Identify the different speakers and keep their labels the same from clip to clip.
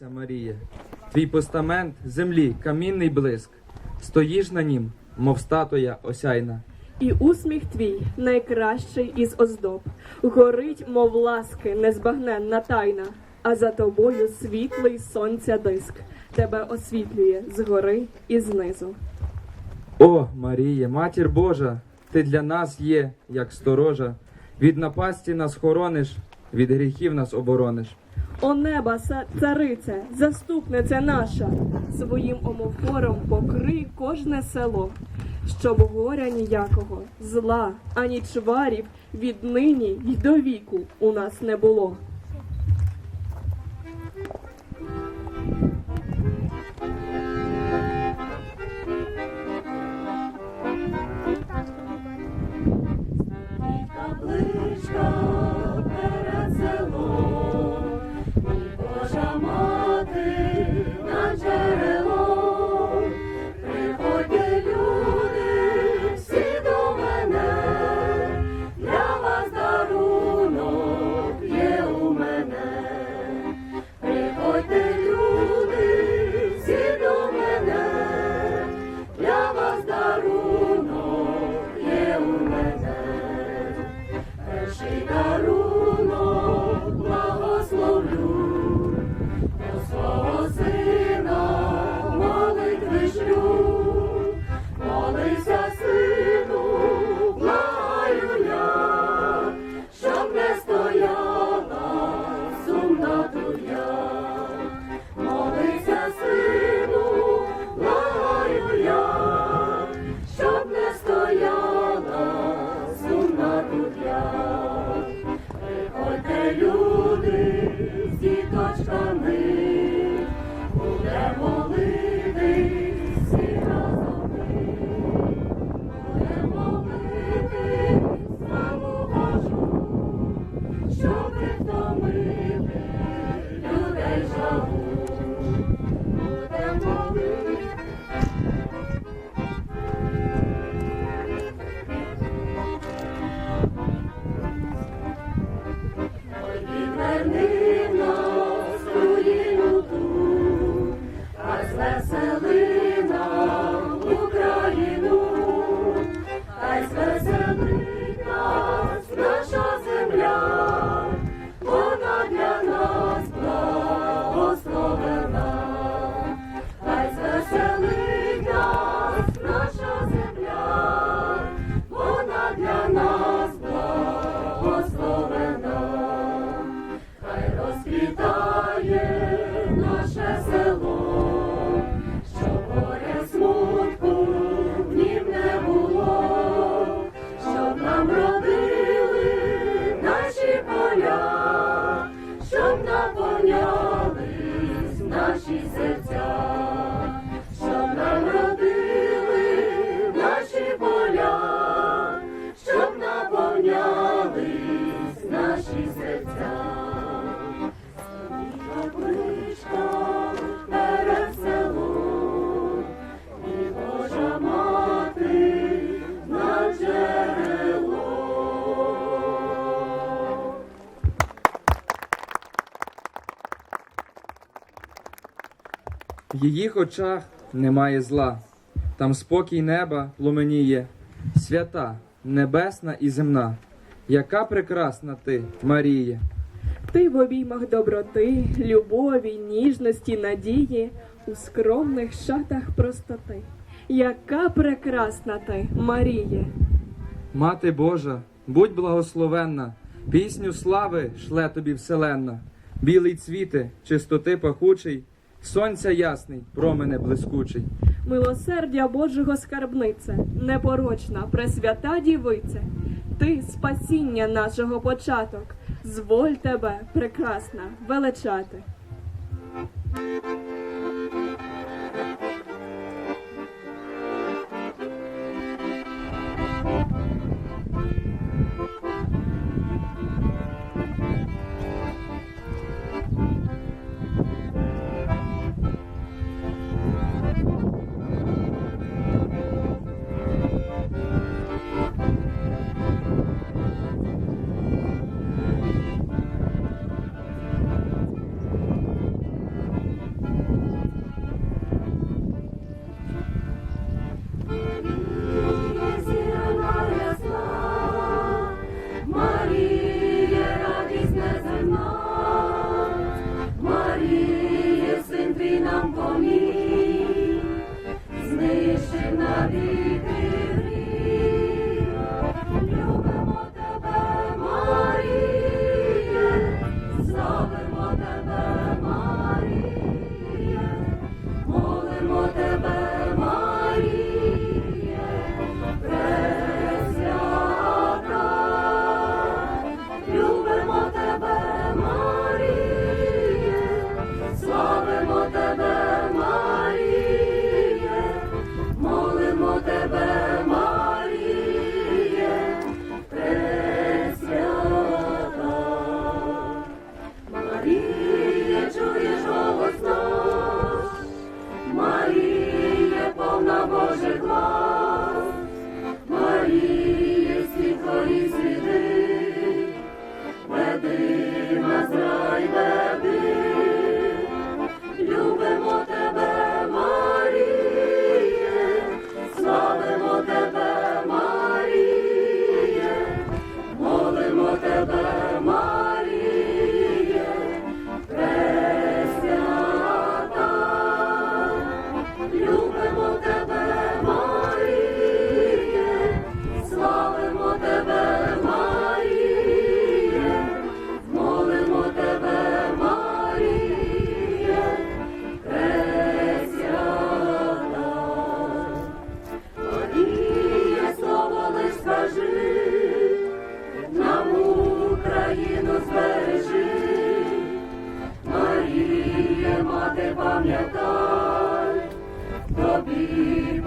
Speaker 1: Богородиця Марія, твій постамент землі, камінний блиск, стоїш на нім, мов статуя осяйна.
Speaker 2: І усміх твій найкращий із оздоб, горить, мов ласки, незбагненна тайна, а за тобою світлий сонця диск, тебе освітлює згори і знизу.
Speaker 1: О, Марія, матір Божа, ти для нас є, як сторожа, від напасті нас хорониш, від гріхів нас оборониш.
Speaker 2: О неба, царице, заступниця наша, своїм омофором покрий кожне село, щоб горя ніякого, зла, ані чварів віднині й до віку у нас не було.
Speaker 3: В
Speaker 1: її очах немає зла, там спокій неба пломеніє, свята, небесна і земна. Яка прекрасна ти, Марія!
Speaker 2: Ти в обіймах доброти, любові, ніжності, надії, у скромних шатах простоти. Яка прекрасна ти, Маріє!
Speaker 1: Мати Божа, будь благословенна, пісню слави шле тобі вселенна, білий цвіте, чистоти пахучий, сонця ясний, промене блискучий.
Speaker 2: Милосердя Божого скарбнице, непорочна, пресвята дівице, ти спасіння нашого початок, зволь тебе, прекрасна, величати. Тобі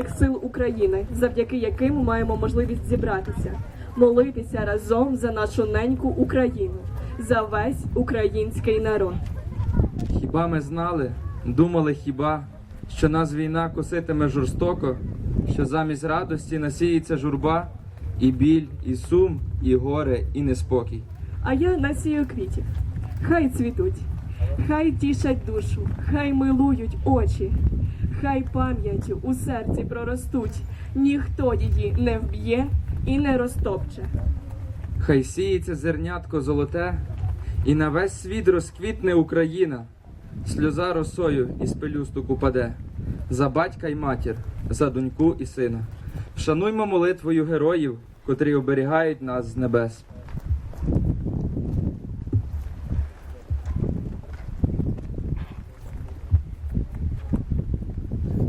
Speaker 4: Збройних сил України, завдяки яким маємо можливість зібратися, молитися разом за нашу неньку Україну, за весь український народ.
Speaker 1: Хіба ми знали, думали хіба, що нас війна коситиме жорстоко, що замість радості насіється журба, і біль, і сум, і горе, і неспокій.
Speaker 4: А я насію квітів. Хай цвітуть, хай тішать душу, хай милують очі, хай пам'яттю у серці проростуть, ніхто її не вб'є і не розтопче.
Speaker 1: Хай сіється зернятко золоте, і на весь світ розквітне Україна, сльоза росою із пелюсток упаде, за батька й матір, за доньку і сина. Вшануймо молитвою героїв, котрі оберігають нас з небес.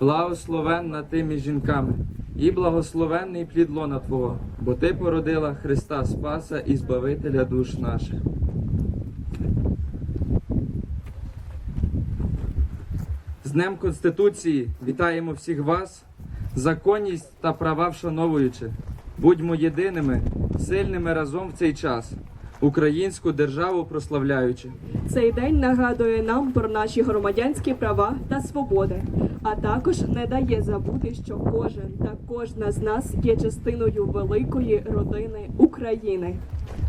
Speaker 1: благословенна ти між жінками, і благословенний плід лона Твого, бо Ти породила Христа Спаса і Збавителя душ наших. З Днем Конституції вітаємо всіх вас, законність та права вшановуючи. Будьмо єдиними, сильними разом в цей час, українську державу прославляючи.
Speaker 4: Цей день нагадує нам про наші громадянські права та свободи, а також не дає забути, що кожен та кожна з нас є частиною великої родини України.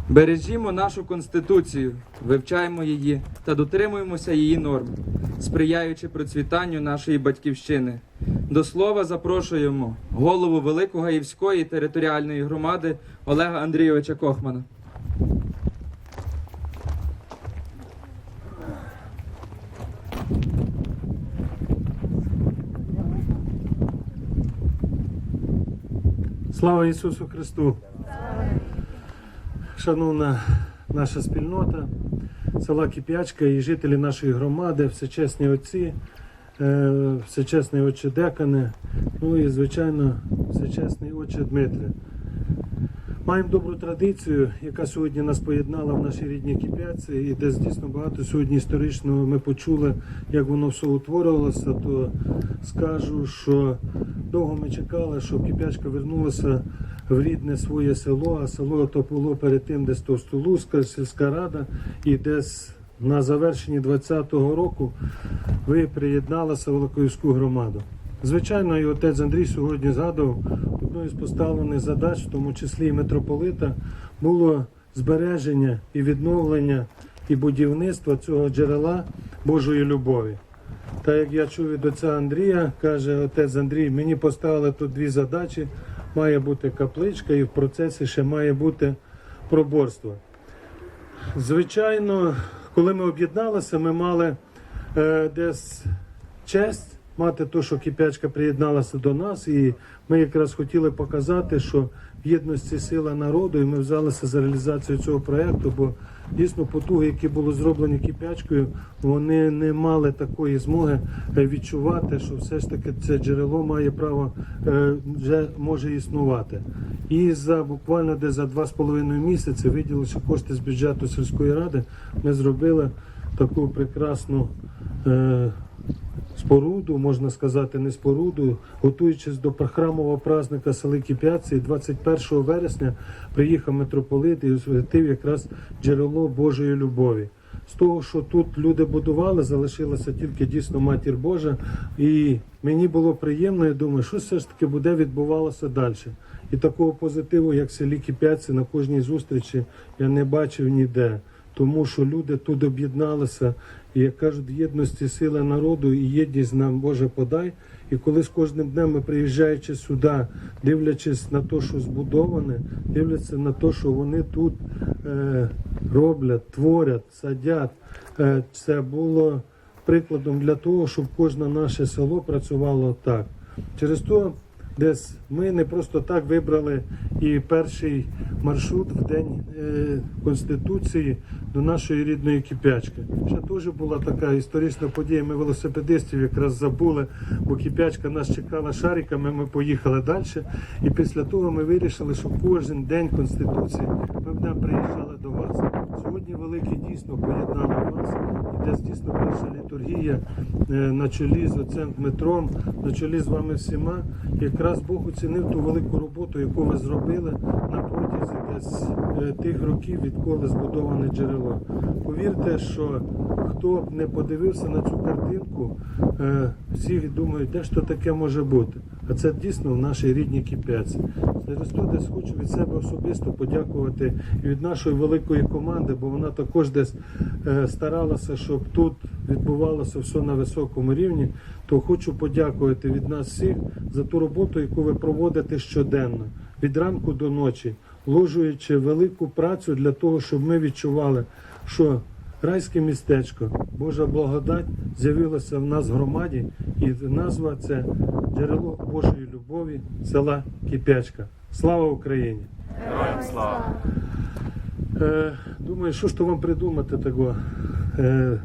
Speaker 1: Бережімо нашу конституцію, вивчаємо її та дотримуємося її норм, сприяючи процвітанню нашої батьківщини. До слова запрошуємо голову Великогаївської територіальної громади Олега Андрійовича Кохмана.
Speaker 5: Слава Ісусу Христу! Шановна наша спільнота, села Кип'ячка і жителі нашої громади, всечесні отці, всечесні всечесний отче Декане, ну і, звичайно, всечесний отче Дмитре. Маємо добру традицію, яка сьогодні нас поєднала в нашій рідній Кип'ятці, і де дійсно багато сьогодні історичного ми почули, як воно все утворювалося, то скажу, що довго ми чекали, щоб Кип'ячка вернулася в рідне своє село, а село то було перед тим десь Товстолузька, сільська рада, і десь на завершенні 20-го року ви приєдналися в Великоївську громаду. Звичайно, і отець Андрій сьогодні згадував одну із поставлених задач, в тому числі і митрополита, було збереження і відновлення і будівництва цього джерела Божої любові. Та як я чув від отця Андрія, каже отець Андрій, мені поставили тут дві задачі. Має бути капличка і в процесі ще має бути проборство. Звичайно, коли ми об'єдналися, ми мали е, десь честь мати те, що кипячка приєдналася до нас, і ми якраз хотіли показати, що в єдності сила народу, і ми взялися за реалізацію цього проєкту, бо дійсно потуги, які були зроблені кипячкою, вони не мали такої змоги е, відчувати, що все ж таки це джерело має право е, вже може існувати. І за буквально десь за два з половиною місяці, виділивши кошти з бюджету сільської ради, ми зробили таку прекрасну. Е, споруду, можна сказати, не споруду, готуючись до храмового праздника сели Кіп'ятці, 21 вересня приїхав митрополит і освятив якраз джерело Божої любові. З того, що тут люди будували, залишилася тільки дійсно матір Божа. І мені було приємно, я думаю, що все ж таки буде відбувалося далі. І такого позитиву, як в селі Кіп'ятці, на кожній зустрічі я не бачив ніде тому що люди тут об'єдналися, і як кажуть, єдності сила народу і єдність нам Боже подай. І коли з кожним днем ми приїжджаючи сюди, дивлячись на те, що збудоване, дивляться на те, що вони тут е, роблять, творять, садять, е, це було прикладом для того, щоб кожне наше село працювало так. Через то десь ми не просто так вибрали і перший маршрут в день е, Конституції до нашої рідної кипячки. Ще теж була така історична подія. Ми велосипедистів якраз забули, бо кипячка нас чекала шариками. Ми поїхали далі. І після того ми вирішили, що кожен день Конституції ми будемо приїжджали до вас. Сьогодні велике дійсно поєднало вас. І десь дійсно перша літургія е, на чолі з отцем Дмитром, на чолі з вами всіма. Якраз Бог оцінив ту велику роботу, яку ви зробили на протязі десь е, тих років, відколи збудоване джерело. Повірте, що хто б не подивився на цю картинку, е, всі думають, де ж то таке може бути. А це дійсно в нашій рідній кип'яці. Через то хочу від себе особисто подякувати і від нашої великої команди, бо вона також десь е, старалася, щоб тут відбувалося все на високому рівні. То хочу подякувати від нас всіх за ту роботу, яку ви проводите щоденно, від ранку до ночі, вложуючи велику працю для того, щоб ми відчували, що райське містечко, Божа благодать з'явилася в нас в громаді, і назва це джерело Божої любові села Кип'ячка. Слава Україні! Е, думаю, що ж то вам придумати такого. Е,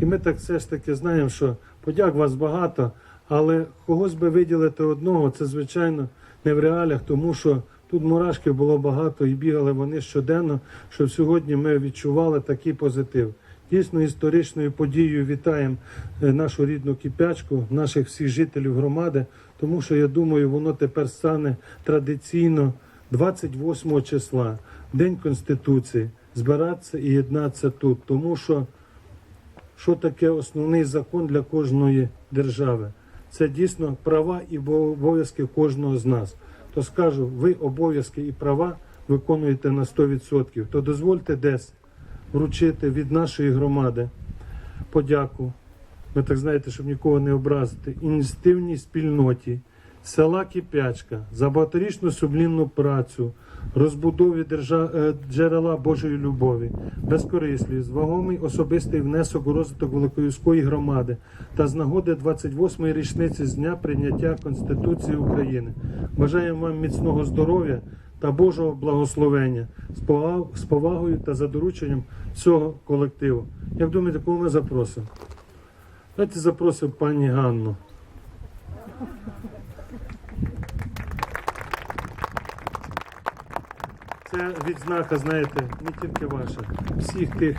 Speaker 5: і ми так все ж таки знаємо, що подяк вас багато, але когось би виділити одного, це звичайно не в реаліях, тому що тут мурашків було багато і бігали вони щоденно, щоб сьогодні ми відчували такий позитив. Дійсно історичною подією вітаємо е, нашу рідну кипячку, наших всіх жителів громади, тому що я думаю, воно тепер стане традиційно 28 числа, День Конституції, збиратися і єднатися тут, тому що що таке основний закон для кожної держави? Це дійсно права і обов'язки кожного з нас. То скажу, ви обов'язки і права виконуєте на 100%, то дозвольте десь вручити від нашої громади подяку. Ви так знаєте, щоб нікого не образити. Ініціативній спільноті села Кіп'ячка за багаторічну сублінну працю, розбудові е, джерела Божої любові, безкорислість, вагомий особистий внесок у розвиток Великоюської громади та з нагоди 28-ї річниці з дня прийняття Конституції України. Бажаємо вам міцного здоров'я та Божого благословення з повагою та за дорученням всього колективу. Як думаєте, кого ми запросимо? Давайте запросимо пані Ганну. Це відзнака, знаєте, не тільки ваша, всіх тих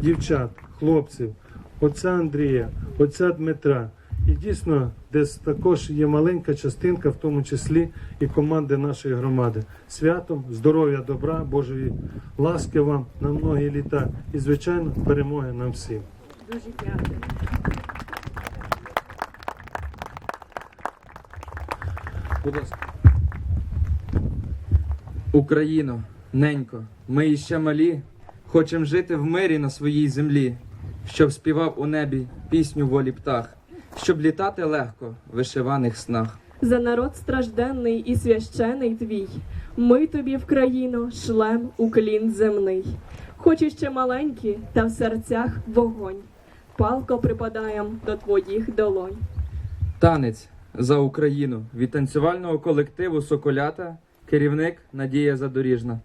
Speaker 5: дівчат, хлопців, отця Андрія, отця Дмитра. І дійсно, десь також є маленька частинка, в тому числі і команди нашої громади. Святом, здоров'я, добра, Божої ласки вам на многі літа і, звичайно, перемоги нам всім.
Speaker 2: Дуже дякую.
Speaker 1: Будь ласка. Україно, Ненько, ми іще малі, хочем жити в мирі на своїй землі, щоб співав у небі пісню волі птах, щоб літати легко в вишиваних снах.
Speaker 2: За народ стражденний і священий твій, ми тобі в країну шлем уклін земний. Хоч іще маленькі, та в серцях вогонь. Палко припадаєм до твоїх долонь.
Speaker 1: Танець за Україну від танцювального колективу Соколята, керівник Надія Задоріжна.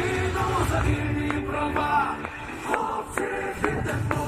Speaker 1: Україну за вільні права, хлопці, віддамо.